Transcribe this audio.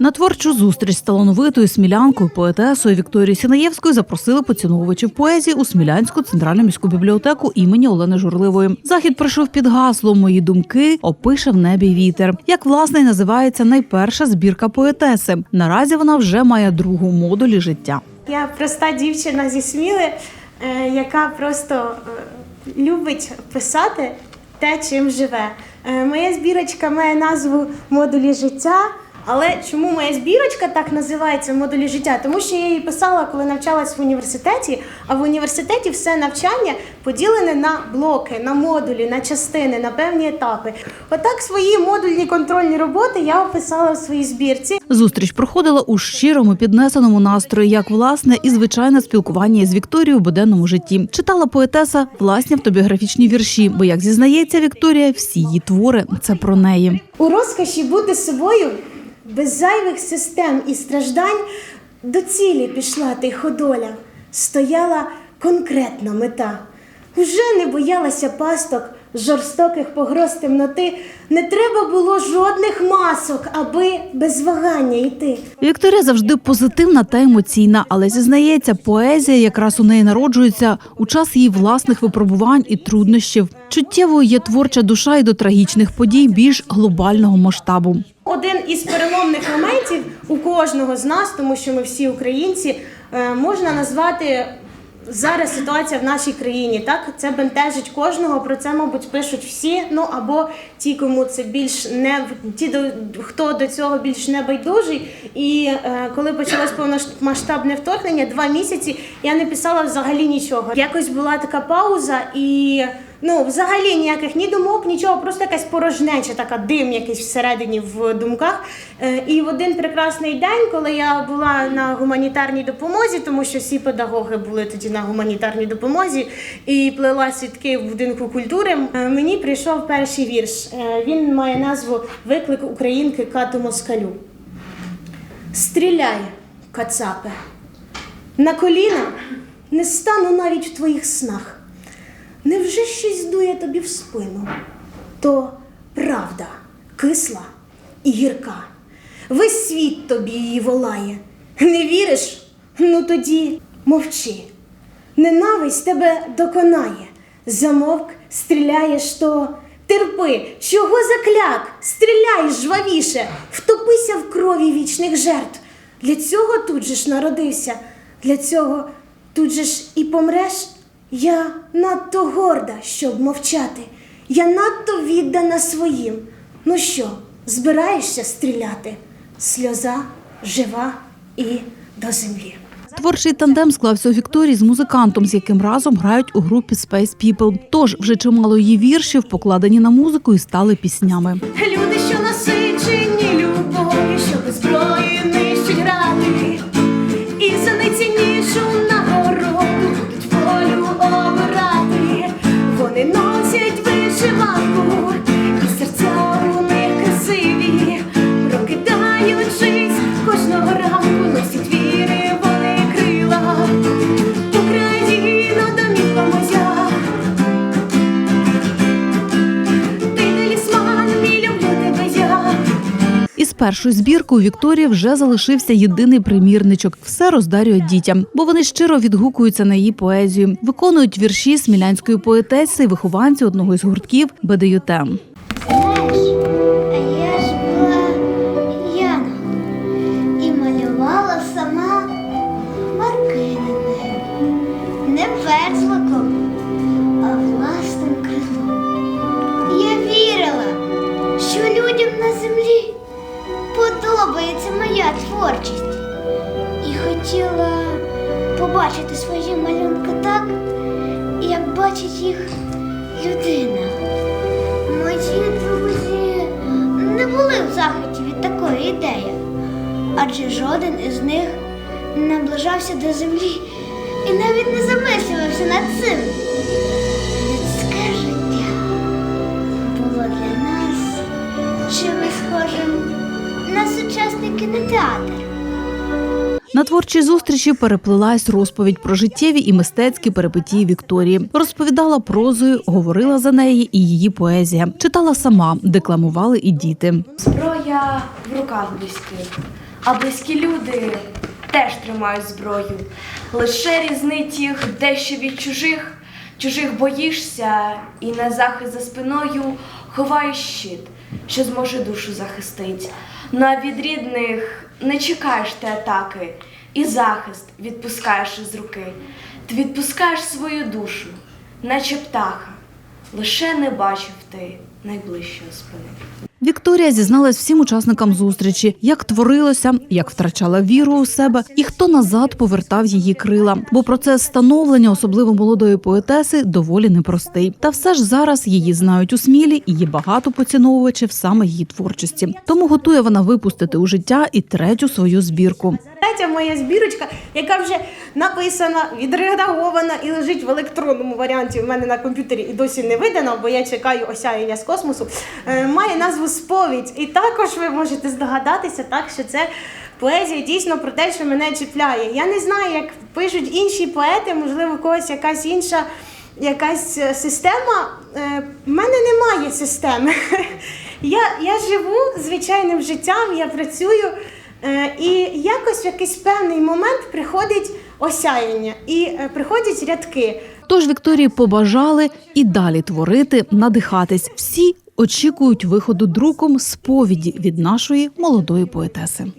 На творчу зустріч з талановитою смілянкою поетесою Вікторією Сінаєвською запросили поціновувачів поезії у Смілянську центральну міську бібліотеку імені Олени Журливої. Захід пройшов під гаслом Мої думки опише в небі вітер. Як власне й називається найперша збірка поетеси. Наразі вона вже має другу модулі життя. Я проста дівчина зі Сміли, е, яка просто е, любить писати те, чим живе. Е, Моя збірочка має назву Модулі життя. Але чому моя збірочка так називається модулі життя? Тому що я її писала, коли навчалась в університеті. А в університеті все навчання поділене на блоки, на модулі, на частини, на певні етапи. Отак свої модульні контрольні роботи я описала в своїй збірці. Зустріч проходила у щирому піднесеному настрої, як власне і звичайне спілкування із Вікторією в буденному житті. Читала поетеса власні автобіографічні вірші, бо як зізнається Вікторія, всі її твори це про неї. У розкоші бути собою без зайвих систем і страждань до цілі пішла тиходоля, стояла конкретна мета. Вже не боялася пасток, жорстоких погроз темноти. Не треба було жодних масок, аби без вагання йти. Вікторія завжди позитивна та емоційна, але зізнається, поезія якраз у неї народжується у час її власних випробувань і труднощів. Чуттєвою є творча душа і до трагічних подій більш глобального масштабу. Один із переломних моментів у кожного з нас, тому що ми всі українці, е, можна назвати зараз ситуація в нашій країні. Так, це бентежить кожного. Про це, мабуть, пишуть всі. Ну або ті, кому це більш не ті, хто до цього більш не байдужий. І е, коли почалось повномасштабне вторгнення, два місяці я не писала взагалі нічого. Якось була така пауза і. Ну, взагалі ніяких ні думок, нічого, просто якась порожнеча, така дим якийсь всередині в думках. Е, І в один прекрасний день, коли я була на гуманітарній допомозі, тому що всі педагоги були тоді на гуманітарній допомозі, і плела свідки в будинку культури, е, мені прийшов перший вірш. Е, Він має назву Виклик українки Кату Москалю. Стріляй, кацапе, на коліна не стану навіть в твоїх снах. Невже щось дує тобі в спину? То правда кисла і гірка. Весь світ тобі її волає. Не віриш? Ну тоді мовчи. Ненависть тебе доконає. Замовк, стріляєш, то терпи, чого закляк, стріляй жвавіше, втопися в крові вічних жертв. Для цього тут же ж народився, для цього тут же ж і помреш. Я надто горда, щоб мовчати. Я надто віддана своїм. Ну що, збираєшся стріляти? Сльоза жива і до землі. Творчий тандем склався у Вікторії з музикантом, з яким разом грають у групі Space People. Тож вже чимало її віршів покладені на музику і стали піснями. Люди, що насичені любов'ю, що без зброї Із першою збіркою у Вікторії вже залишився єдиний примірничок. Все роздарюють дітям, бо вони щиро відгукуються на її поезію, виконують вірші смілянської поетеси і вихованці одного із гуртків БДЮТ. Знаєш, а я ж хотіла побачити свої малюнки так, як бачить їх людина. Мої друзі не були в захваті від такої ідеї, адже жоден із них наближався до землі і навіть не замислювався над цим. Людське життя було для нас чимось схожим на сучасний кінотеатр. На творчій зустрічі переплилась розповідь про життєві і мистецькі перипетії Вікторії. Розповідала прозою, говорила за неї і її поезія. Читала сама, декламували і діти. Зброя в руках близьких, А близькі люди теж тримають зброю. Лише різнить їх дещо від чужих, чужих боїшся і на захист за спиною ховаєш щит, що зможе душу захистить. Ну а від рідних не чекаєш ти атаки, і захист відпускаєш із руки. Ти відпускаєш свою душу, наче птаха, лише не бачив ти найближчого спини. Вікторія зізналась всім учасникам зустрічі, як творилося, як втрачала віру у себе і хто назад повертав її крила. Бо процес становлення, особливо молодої поетеси, доволі непростий. Та все ж зараз її знають у смілі і є багато поціновувачів саме її творчості. Тому готує вона випустити у життя і третю свою збірку. Третя моя збірочка, яка вже написана, відредагована і лежить в електронному варіанті. У мене на комп'ютері і досі не видана, бо я чекаю осяяння з космосу. е, Має назву Сповідь. І також ви можете здогадатися, так що це. Поезія дійсно про те, що мене чіпляє. Я не знаю, як пишуть інші поети, можливо, у когось якась інша якась е, система. Е, В мене немає системи. Я, я живу звичайним життям, я працюю. Е, І якось в якийсь певний момент приходить осяяння і е, приходять рядки. Тож Вікторії побажали і далі творити, надихатись. Всі очікують виходу друком сповіді від нашої молодої поетеси.